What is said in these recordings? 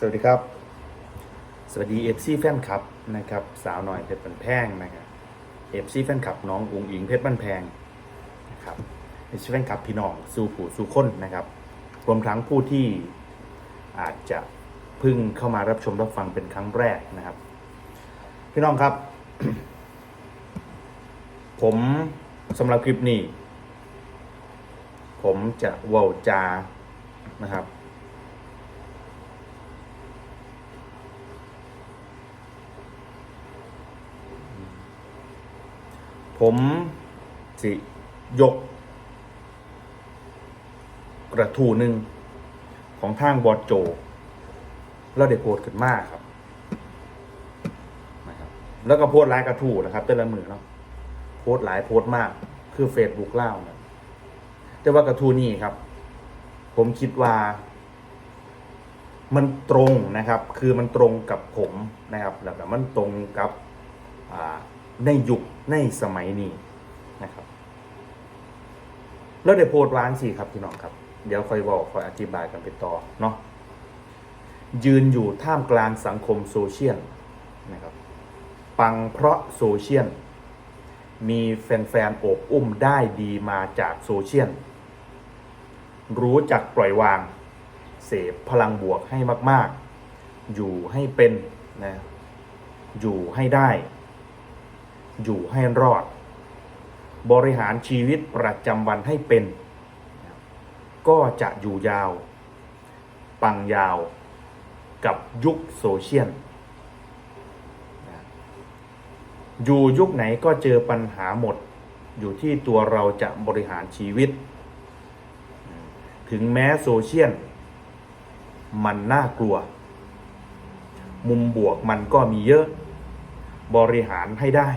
สวัสดีครับ สวัสดีเอฟซีแฟนคลับนะครับ สาวหน่อยเพชรบันแพงนะครับเอฟซีแฟนคลับน้องอุงอิงเพชรบันแพงนะครับเอฟซีแฟนคลับพี่น้องสู่ผู้สู่คนนะครับรวมทั้งผู้ที่อาจจะเพิ่งเข้ามารับชมรับฟังเป็นครั้งแรกนะครับ พี่น้องครับ ผมสำหรับคลิปนี้ ผมจะว่าจานะครับ ผมสิยก กระทูหนึ่งของทางบอดโจ แล้วได้โพสต์ขึ้นมากครับนะครับ แล้วก็โพสหลายกระทูนะครับ แต่ละมือเนาะโพสหลายโพสมาก คือเฟซบุ๊กเล่านะแต่ว่ากระทูนี่ครับ ผมคิดว่า มันตรงนะครับ คือมันตรงกับผมนะครับ แล้วก็มันตรงกับอ่า ในยุคในสมัยนี้นะครับ แล้วเดี๋ยวโพสต์วางสิครับพี่น้องครับ เดี๋ยวคอยบอกคอยอธิบายกันไปต่อเนาะยืนอยู่ท่ามกลางสังคมโซเชียลนะครับปังเพราะโซเชียลมีแฟนๆโอบอุ้มได้ดีมาจากโซเชียลรู้จักปล่อยวาง เสพพลังบวกให้มาก ๆ อยู่ให้เป็นนะอยู่ให้ได้ อยู่ให้รอด บริหารชีวิตประจำวันให้เป็น ก็จะอยู่ยาว ปังยาวกับยุคโซเชียลอยู่ยุคไหนก็เจอปัญหาหมด อยู่ที่ตัวเราจะบริหารชีวิต ถึงแม้โซเชียลมันน่ากลัว มุมบวกมันก็มีเยอะ บริหารให้ได้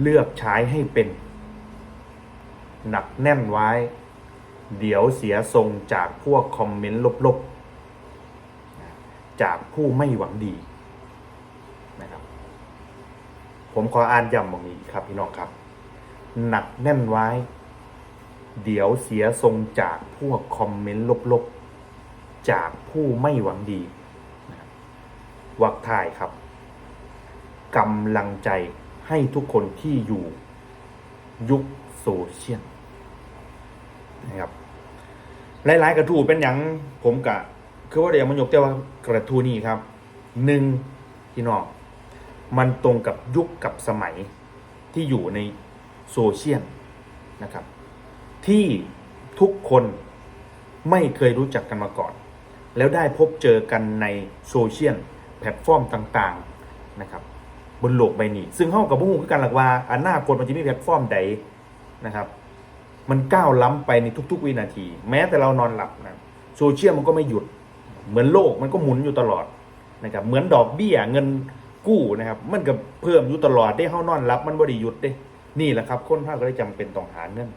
เลือกใช้ให้เป็น หนักแน่นไว้ เดี๋ยวเสียทรงจากพวกคอมเมนต์ลบๆ จากผู้ไม่หวังดีนะครับ ผมขออ่านย้ำตรงนี้ครับพี่น้องครับ หนักแน่นไว้ เดี๋ยวเสียทรงจากพวกคอมเมนต์ลบๆ จากผู้ไม่หวังดีนะวักทายครับกำลังใจ ให้ทุกคนที่อยู่ยุคโซเชียลนะครับหลาย ๆ กระทู้เป็นอย่างผมกะ คือว่าเดี๋ยวมันยกแต่ว่ากระทู้นี่ครับหนึ่งพี่น้องมันตรงกับยุคกับสมัยที่อยู่ในโซเชียลนะครับ ที่ทุกคนไม่เคยรู้จักกันมาก่อน แล้วได้พบเจอกันในโซเชียลแพลตฟอร์มต่าง ๆ นะครับ บนโลกใบนี้ ซึ่งห้องกับพวกหูคือกันหลักว่าอันหน้าคนมันจะมีแพลตฟอร์มใดนะครับ มันก้าวล้ำไปในทุก ๆ วินาที แม้แต่เรานอนหลับนะโซเชียลมันก็ไม่หยุด เหมือนโลกมันก็หมุนอยู่ตลอดนะครับเหมือนดอกเบี้ยเงินกู้นะครับ มันก็เพิ่มอยู่ตลอดได้เข้านอนหลับ มันบ่ได้หยุดเด้นี่แหละครับ คนภาคก็เลยจำเป็นต้องหาเงิน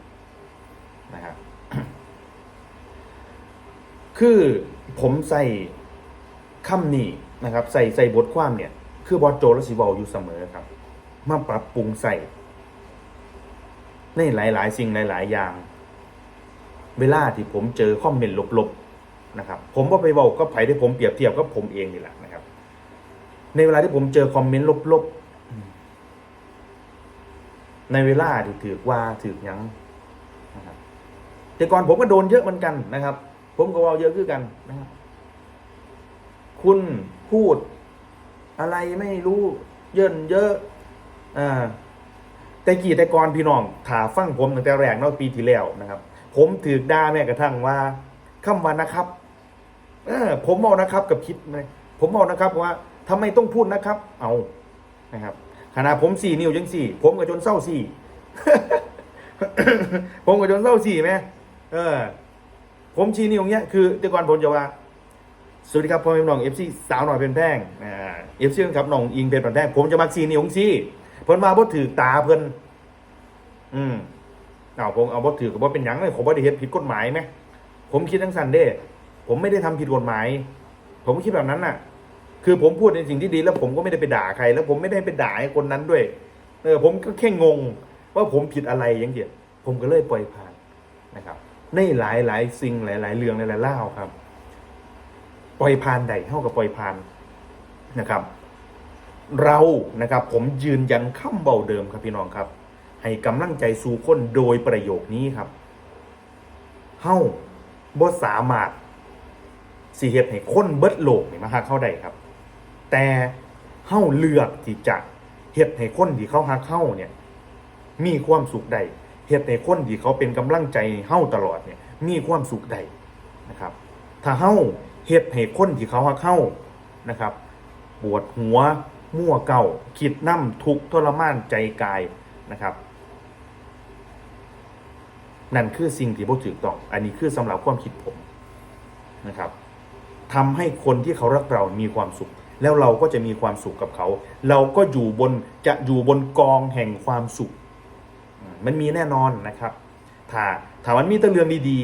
นะครับคือผมใส่คำนี้นะครับ ใส่ใส่บทความเนี่ย คือบอสโจและสีบอลอยู่เสมอครับ มาปรับปรุงใส่ ในหลาย ๆ สิ่งหลาย ๆ อย่าง เวลาที่ผมเจอคอมเมนต์ลบ ๆ นะครับ ผมก็ไปบอกก็ไผ่ที่ผมเปรียบเทียบกับผมเองนี่แหละนะครับ ในเวลาที่ผมเจอคอมเมนต์ลบ ๆ ในเวลาที่ถือว่าถือยังนะครับแต่ก่อนผมก็โดนเยอะเหมือนกันนะครับ ผมก็เว่าเยอะคือกันนะครับ คุณพูด อะไรไม่รู้เยินเยอะอ่าแต่กี่แต่ก่อนพี่น้องถาฟังผมตั้งแต่แรกนาะปีที่แล้วนะครับ ผมถือด่าแม้กระทั่งว่าคำว่านะครับเออผมเอานะครับกับคิดไหมผมเอานะครับว่าทำไมต้องพูดนะครับ เอานะครับขณะผมสี่นิ้วยังสี่ ผมกับจนเศร้าสี่ผมกับจนเศร้าสี่ไหมเออ ผมชี้นิ้วอย่างเงี้ยคือแต่ก่อนผมจะว่า สวัสดีครับพ่อแม่พี่น้องเอฟซีสาวหน่อยเป็นแพงเอฟซีครับน้องอิงเป็นแพงผมจะมาซีนิ้วของซีเพิ่นมาบ่ถือตาเพิ่นอืมเอาผมเอาบ่ถือกับบ่เป็นหยังเลยผมบ่ได้เฮ็ดผิดกฎหมายไหมผมคิดทั้งสันเด้ผมไม่ได้ทำผิดกฎหมาย ผมคิดแบบนั้นน่ะ คือผมพูดในสิ่งที่ดีแล้วผมก็ไม่ได้ไปด่าใคร แล้วผมไม่ได้ไปด่าคนนั้นด้วย เออ ผมก็แค่งง ว่าผมผิดอะไรอย่างเดียวผมก็เลยปล่อยผ่านนะครับ ในหลายหลายๆสิ่งหลาย ๆ เรื่องหลายๆเล่าครับ ปล่อยผ่านใดเท่ากับปล่อยผ่านนะครับ เรานะครับผมยืนยันคำเบาเดิมครับพี่น้องครับ ให้กำลังใจสู่คนโดยประโยคนี้ครับเฮ้าบ่สามารถสิเหตุให้คนเบิดโลกนี่มาหาเข้าได้ครับ แต่เฮ้าเลือกที่จะเหตุให้คนที่เขาหาเข้าเนี่ย มีความสุขใดเหตุให้คนที่เขาเป็นกำลังใจเฮ้าตลอดเนี่ย มีความสุขใดนะครับ ถ้าเฮ้า เหตุให้คนที่เขาเข้านะครับ ปวดหัวมั่วเก่าคิดน้ำทุกข์ทรมานใจกายนะครับ นั่นคือสิ่งที่บ่ถูกต้อง อันนี้คือสำหรับความคิดผมนะครับทำให้คนที่เขารักเรามีความสุข แล้วเราก็จะมีความสุขกับเขา เราก็อยู่บนจะอยู่บนกองแห่งความสุขมมันมีแน่นอนนะครับ ถ้าถ้ามันมีแต่เรื่องดี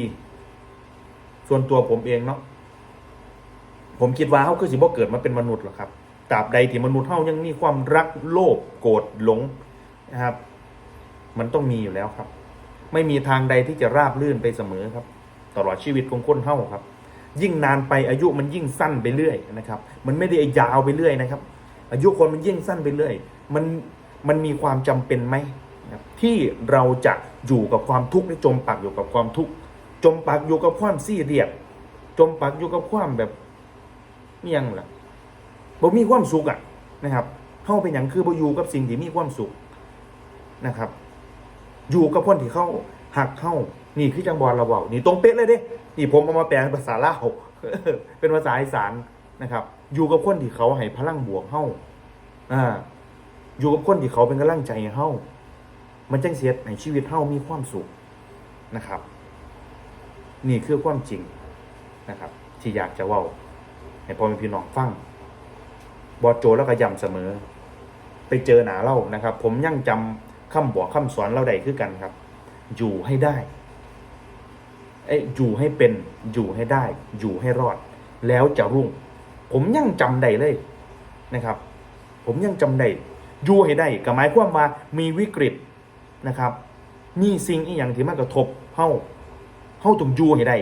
ๆส่วนตัวผมเองเนาะ ผมคิดว่าเขาคือสิบ่เกิดมาเป็นมนุษย์หรอกครับตราบใดที่มนุษย์เขายังมีความรักโลภโกรธหลงนะครับ มันต้องมีอยู่แล้วครับ ไม่มีทางใดที่จะราบลื่นไปเสมอครับ ตลอดชีวิตของคนเท่าครับ ยิ่งนานไปอายุมันยิ่งสั้นไปเรื่อยนะครับ มันไม่ได้ยาวไปเรื่อยนะครับ อายุคนมันยิ่งสั้นไปเรื่อย มันมันมีความจำเป็นไหมนะครับที่เราจะอยู่กับความทุกข์และจมปักอยู่กับความทุกข์จมปักอยู่กับความซีเรียสจมปักอยู่กับความแบบ มียงล่ะบ่มีความสุขอะนะครับเข้าเป็นอย่างคือบ่อยู่กับสิ่งที่มีความสุขนะครับ อยู่กับคนที่เข้าหักเข้านี่คือจังบอลเราเบานี่ตรงเป๊ะเลยเด้นี่ผมเอามาแปลเป็นภาษาลาวเป็นภาษาอีสานนะครับ อยู่กับคนที่เขาให้พลังบวกเข้าอ่า อยู่กับคนที่เขาเป็นกำลังใจเข้ามันจังเสียในชีวิตเข้ามีความสุขนะครับ นี่คือความจริงนะครับ ที่อยากจะว่า ให้พ่อแม่พี่น้องฟังบอโจแล้วก็ย้ำเสมอ ไปเจอหนาเล่านะครับ ผมยังจำคำบอกคำสอนเราได้คือกันครับ อยู่ให้ได้เอ้อยู่ให้เป็นอยู่ให้ได้ อยู่ให้รอด แล้วจะรุ่ง ผมยังจำได้เลยนะครับ ผมยังจำได้อยู่ให้ได้ก็หมายความว่ามีวิกฤตนะครับมีสิ่งอีกอย่างที่มันกระทบเฮาเฮาต้องอยู่ให้ได้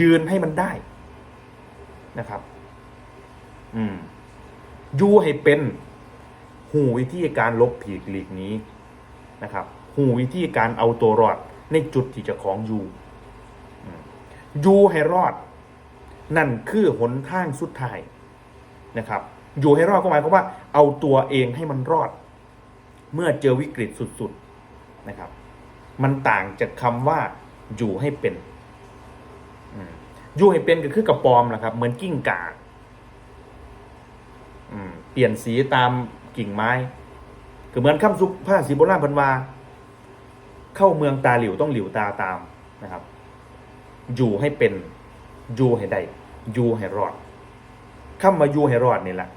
ยืนให้มันได้นะครับ อืมอยู่ให้เป็นหูวิธีการลบผีกลีกนี้นะครับหูวิธีการเอาตัวรอดในจุดที่จะของอยู่อยู่ให้รอด นั่นคือหนทางสุดท้ายนะครับ อยู่ให้รอดก็หมายความว่า เอาตัวเองให้มันรอด เมื่อเจอวิกฤตสุดๆนะครับ มันต่างจากคำว่า อยู่ให้เป็นอยู่ให้เป็นก็คือกระปอมแหละครับ เหมือนกิ้งก่า ปลี่ยนสีตามกิ่งไม้ก็เหมือนคำสุภาษิตโบราณพันวา เข้าเมืองตาหลิวต้องหลิวตาตามนะครับ อยู่ให้เป็นอยู่ให้ได้อยู่ให้รอดคำว่าอยู่ให้รอดนี่แหละ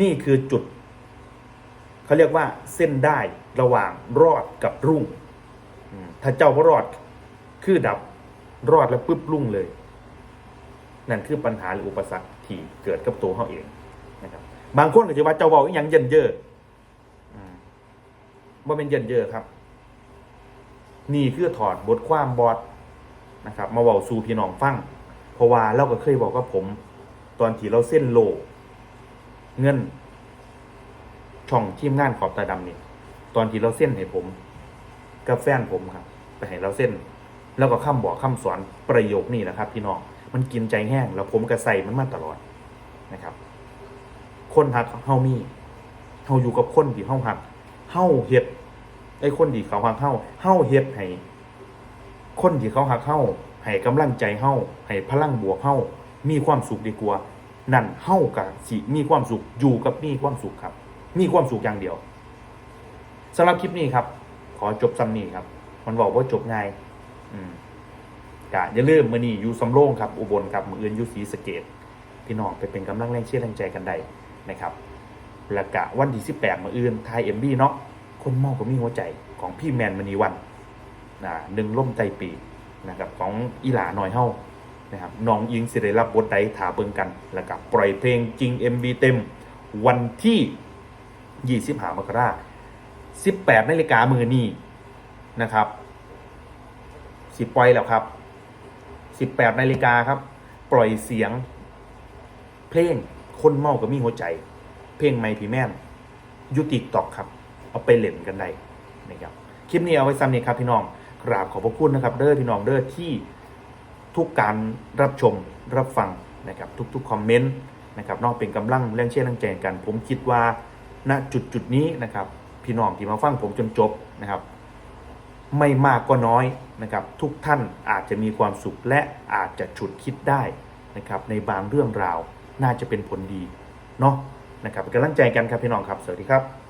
นี่คือจุดเขาเรียกว่าเส้นได้ระหว่างรอดกับรุ่ง ถ้าเจ้าบ่รอด คือดับรอดแล้วปุ๊บรุ่งเลย นั่นคือปัญหาหรืออุปสรรคที่เกิดกับตัวเขาเอง บางคนก็จะว่าเจ้าเบาอย่างเยินเยอะอืมว่าเป็นเยินเยอะครับ นี่คือถอดบทความบอดนะครับ มาเบาสู่พี่น้องฟังเพราะว่าเราก็เคยบอกกับผม ตอนที่เราเส้นโล เงิน ช่องทีมงานขอบตาดำนี่ตอนที่เราเส้นให้ผม กับแฟนผมครับไปให้เราเส้น แล้วก็คำบอกคำสอนประโยคนี้นะครับ พี่น้องมันกินใจแห้งแล้วผมก็ใส่มันมาตลอดนะครับ คนหักเฮามีเฮาอยู่กับคนที่เฮาหักเฮาเฮ็ดไอ้คนที่เขาหักเฮาเฮาเฮ็ดให้คนที่เขาหักเฮาให้กำลังใจเฮาให้พลังบวกเฮามีความสุขดีกว่า นั่นเฮากับสิมีความสุขอยู่กับมีความสุขครับ มีความสุขอย่างเดียวสำหรับคลิปนี้ครับ ขอจบซ้ำนี้ครับ มันบอกว่าจบง่าย อืมกะอย่าลืมมือนี้อยู่สำโรงครับ อุบลครับมืออื่นอยู่ศรีสะเกดพี่น้องไปเป็นกำลังแรงเชียร์แรงใจกันได้ นะครับและกะวันที่สิบแปดมืออื่นไทยเอ็มบีเนาะคนเมาก็มีหัวใจของพี่แมนมณีวันนะหนึ่งล่มใจปีนะครับของอีหลาหน่อยเฮ้านะครับน้องยิงสิได้รับบทใดถาเบิงกัน แล้วกับปล่อยเพลงจริง MB เต็ม วันที่ 25มกรา18นาฬิกามือนี้นะครับสิปล่อยแล้วครับ 18นาฬิกาครับ ปล่อยเสียงเพลง คนเมาก็มีหัวใจ เพลงไม่พี่แม่นยุติตอกครับ เอาไปเล่นกันได้นะครับคลิปนี้เอาไว้ซ้ำนี่ครับพี่น้องกราบขอบพระคุณนะครับเด้อพี่น้องเด้อที่ทุกการรับชมรับฟังนะครับทุกๆคอมเมนต์นะครับนอกเป็นกำลังแรงเชื่อแรงใจกัน ผมคิดว่าณจุดจุดนี้นะครับพี่น้องที่มาฟังผมจนจบนะครับ ไม่มากก็น้อยนะครับทุกท่านอาจจะมีความสุขและอาจจะฉุดคิดได้นะครับในบางเรื่องราว น่าจะเป็นผลดีเนาะนะครับกำลังใจกันครับพี่น้องครับ สวัสดีครับ